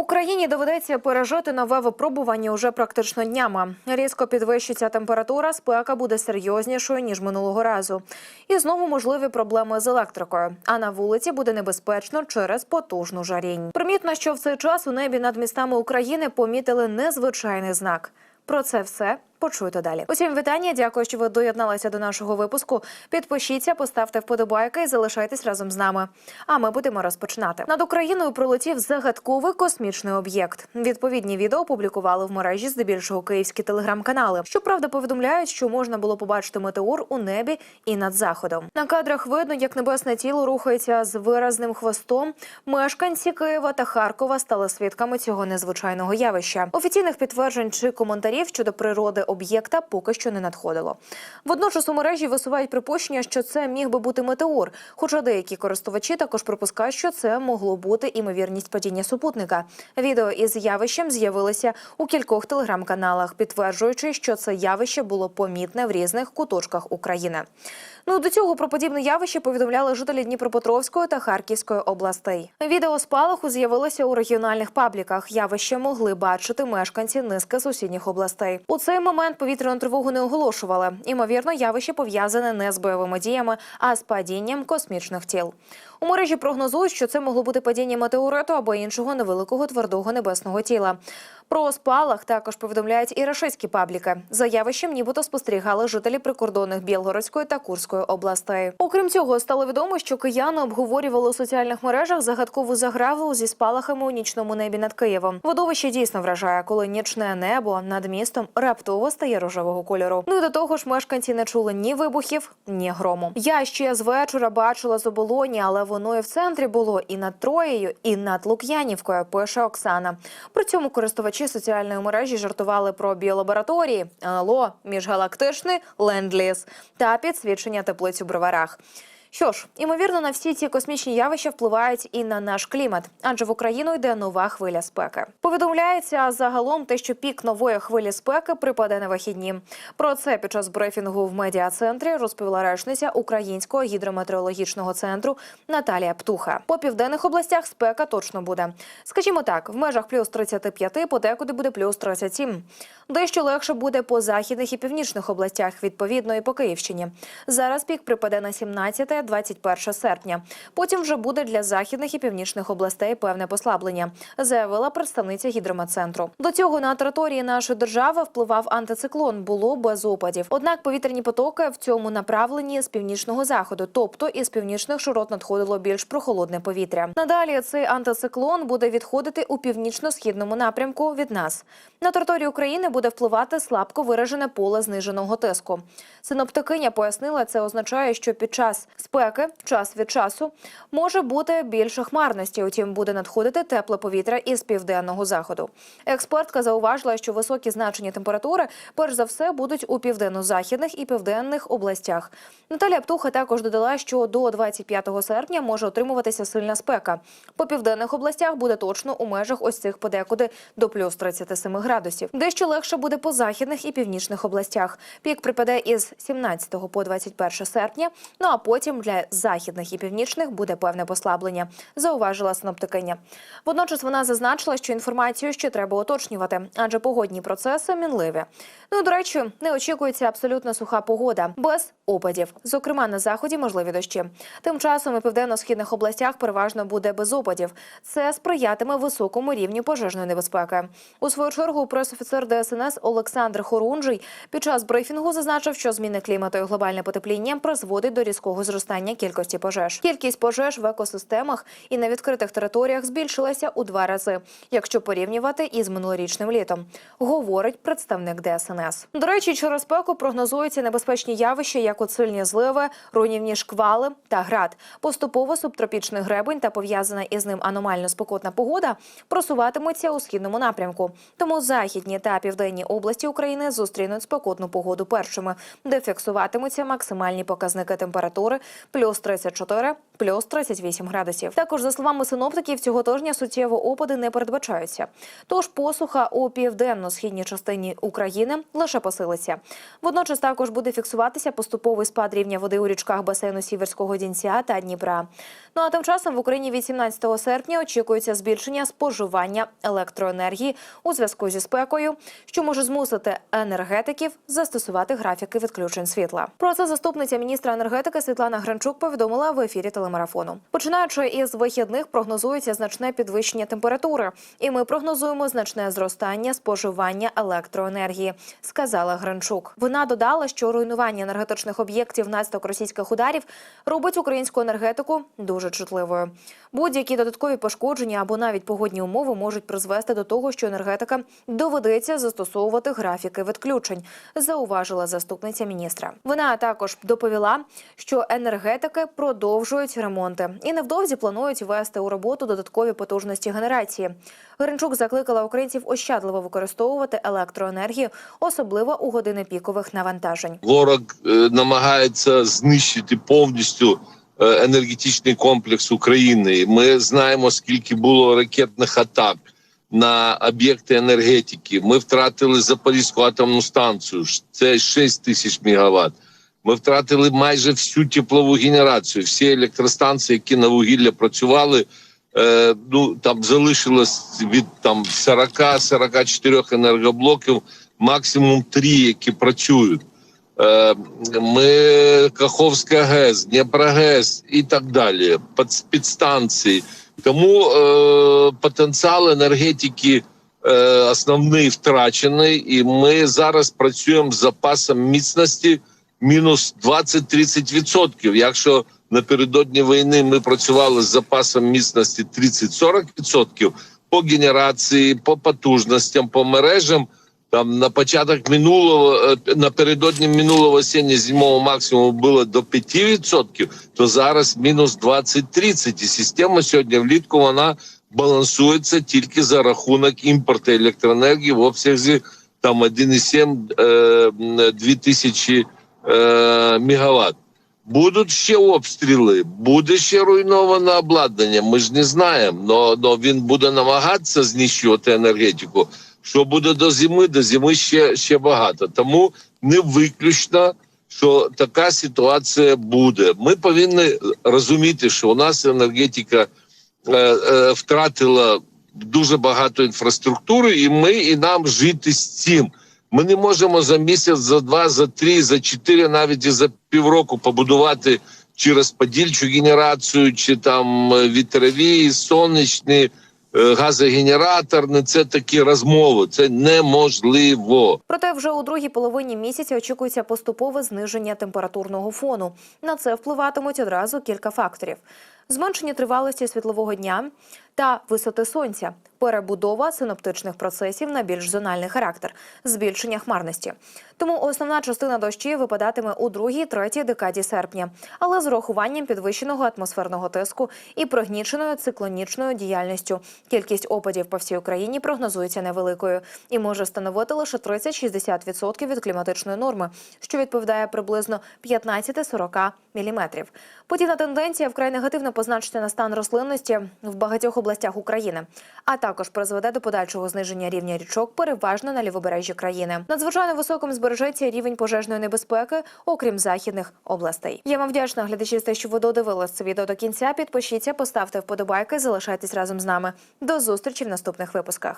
Україні доведеться пережити нове випробування уже практично днями. Різко підвищиться температура, спека буде серйознішою ніж минулого разу. І знову можливі проблеми з електрикою. А на вулиці буде небезпечно через потужну жарінь. Примітно, що в цей час у небі над містами України помітили незвичайний знак. Про це все почуєте далі. Усім вітання. Дякую, що ви доєдналися до нашого випуску. Підпишіться, поставте вподобайки і залишайтесь разом з нами. А ми будемо розпочинати. Над Україною пролетів загадковий космічний об'єкт. Відповідні відео опублікували в мережі здебільшого київські телеграм-канали. Щоправда, повідомляють, що можна було побачити метеор у небі і над заходом. На кадрах видно, як небесне тіло рухається з виразним хвостом. Мешканці Києва та Харкова стали свідками цього незвичайного явища. Офіційних підтверджень чи коментарів щодо природи об'єкта поки що не надходило. Водночас у мережі висувають припущення, що це міг би бути метеор. Хоча деякі користувачі також припускають, що це могло бути імовірність падіння супутника. Відео із явищем з'явилися у кількох телеграм-каналах, підтверджуючи, що це явище було помітне в різних куточках України. Ну до цього про подібне явище повідомляли жителі Дніпропетровської та Харківської областей. Відео спалаху з'явилося у регіональних пабліках. Явище могли бачити мешканці низки сусідніх областей. У цей момент повітряну тривогу не оголошували. Імовірно, явище пов'язане не з бойовими діями, а з падінням космічних тіл. У мережі прогнозують, що це могло бути падіння метеориту або іншого невеликого твердого небесного тіла. Про спалах також повідомляють і рашистські пабліки. За явищем нібито спостерігали жителі прикордонних Білгородської та Курської областей. Окрім цього, стало відомо, що кияни обговорювали у соціальних мережах загадкову заграву зі спалахами у нічному небі над Києвом. Водовище дійсно вражає, коли нічне небо над містом раптово стає рожевого кольору. Ну і до того ж, мешканці не чули ні вибухів, ні грому. Я ще з вечора бачила з оболоні, але воно і в центрі було і над Троєю, і над Лук'янівкою. Пише Оксана. При цьому користувачі соціальної мережі жартували про біолабораторії, НЛО, міжгалактичний ленд-ліз та підсвідчення теплиць у броварах. Що ж, імовірно, на всі ці космічні явища впливають і на наш клімат, адже в Україну йде нова хвиля спеки. Повідомляється загалом те, що пік нової хвилі спеки припаде на вихідні. Про це під час брифінгу в медіа-центрі розповіла речниця Українського гідрометеорологічного центру Наталія Птуха. По південних областях спека точно буде. Скажімо так, в межах плюс 35, подекуди буде плюс 37. Дещо легше буде по західних і північних областях, відповідно і по Київщині. Зараз пік припаде на 17 21 серпня. Потім вже буде для західних і північних областей певне послаблення, заявила представниця гідрометцентру. До цього на території нашої держави впливав антициклон. Було без опадів. Однак повітряні потоки в цьому направленні з північного заходу, тобто із північних широт надходило більш прохолодне повітря. Надалі цей антициклон буде відходити у північно-східному напрямку від нас. На території України буде впливати слабко виражене поле зниженого тиску. Синоптикиня пояснила, це означає, що під час спеки, час від часу, може бути більше хмарності. Утім, буде надходити тепле повітря із південного заходу. Експертка зауважила, що високі значення температури, перш за все, будуть у південно-західних і південних областях. Наталія Птуха також додала, що до 25 серпня може отримуватися сильна спека. По південних областях буде точно у межах ось цих подекуди до плюс 37 градусів. Дещо легше буде по західних і північних областях. Пік припаде із 17 по 21 серпня. Ну а потім для західних і північних буде певне послаблення, зауважила синоптикиня. Водночас вона зазначила, що інформацію ще треба уточнювати, адже погодні процеси мінливі. Ну до речі, не очікується абсолютно суха погода без опадів. Зокрема, на заході можливі дощі. Тим часом у південно-східних областях переважно буде без опадів. Це сприятиме високому рівню пожежної небезпеки. У свою чергу пресофіцер ДСНС Олександр Хорунжий під час брифінгу зазначив, що зміни клімату і глобальне потепління призводить до різкого зростання кількості пожеж. Кількість пожеж в екосистемах і на відкритих територіях збільшилася у два рази, якщо порівнювати із минулорічним літом, говорить представник ДСНС. До речі, через спеку прогнозуються небезпечні явища, як от сильні зливи, руйнівні шквали та град. Поступово субтропічний гребень та пов'язана із ним аномально спекотна погода просуватимуться у східному напрямку. Тому західні та південні області України зустрінуть спекотну погоду першими, де фіксуватимуться максимальні показники температури плюс 34, плюс 38 градусів. Також за словами синоптиків, цього тижня суттєво опади не передбачаються. Тож посуха у південно-східній частині України лише посилиться. Водночас також буде фіксуватися поступовий спад рівня води у річках басейну Сіверського Дінця та Дніпра. Ну а тим часом в Україні від 17 серпня очікується збільшення споживання електроенергії у зв'язку зі спекою, що може змусити енергетиків застосувати графіки відключень світла. Про це заступниця міністра енергетики Світлана Гранчук повідомила в ефірі телемарафону. Починаючи із вихідних, прогнозується значне підвищення температури, і ми прогнозуємо значне зростання споживання електроенергії, сказала Гранчук. Вона додала, що руйнування енергетичних об'єктів внаслідок російських ударів робить українську енергетику дуже чутливою. Будь-які додаткові пошкодження або навіть погодні умови можуть призвести до того, що енергетика доведеться застосовувати графіки відключень, зауважила заступниця міністра. Вона також доповіла, що енергетики продовжують ремонти і невдовзі планують ввести у роботу додаткові потужності генерації. Гринчук закликала українців ощадливо використовувати електроенергію, особливо у години пікових навантажень. Ворог е, намагається знищити повністю енергетичний комплекс України. Ми знаємо, скільки було ракетних атак на об'єкти енергетики. Ми втратили Запорізьку атомну станцію. Це 6 тисяч мегаватт. Ми втратили майже всю теплову генерацію. Всі електростанції, які на вугілля працювали, е, ну там залишилось від там 40-44 енергоблоків, максимум 3, які працюють. Е, Ми Каховська ГЕС, Дніпрогес і так далі, під- підстанції. Тому е, потенціал енергетики е, основний втрачений, і ми зараз працюємо з запасом міцності мінус 20-30%. Якщо напередодні війни ми працювали з запасом міцності 30-40%, по генерації, по потужностям, по мережам. Там на початок минулого е, напередодні минулого осіння зимового максимуму було до 5%, то зараз мінус 20-30. І система сьогодні влітку вона балансується тільки за рахунок імпорту електроенергії в обсязі там 1,7 е, 2000 е, мегаватт. Будуть ще обстріли, буде ще руйноване обладнання. Ми ж не знаємо, але він буде намагатися знищувати енергетику. Що буде до зими, до зими ще, ще багато. Тому не виключно, що така ситуація буде. Ми повинні розуміти, що у нас енергетика е, е, втратила дуже багато інфраструктури, і ми і нам жити з цим. Ми не можемо за місяць, за два, за три, за чотири, навіть і за півроку побудувати через подільчу генерацію, чи там е, вітрові, сонячні, е, газогенераторні. Це такі розмови. Це неможливо. Проте вже у другій половині місяця очікується поступове зниження температурного фону. На це впливатимуть одразу кілька факторів: зменшення тривалості світлового дня та висоти сонця, перебудова синоптичних процесів на більш зональний характер, збільшення хмарності. Тому основна частина дощів випадатиме у другій, третій декаді серпня, але з урахуванням підвищеного атмосферного тиску і прогніченою циклонічною діяльністю. Кількість опадів по всій Україні прогнозується невеликою і може становити лише 30-60% від кліматичної норми, що відповідає приблизно 15-40 міліметрів. Подібна тенденція вкрай негативно позначиться на стан рослинності в багатьох областях України, а також призведе до подальшого зниження рівня річок, переважно на лівобережжі країни. Надзвичайно високим збережеться рівень пожежної небезпеки, окрім західних областей. Я вам вдячна глядачі за те, що ви додивились це відео до кінця. Підпишіться, поставте вподобайки, залишайтесь разом з нами. До зустрічі в наступних випусках.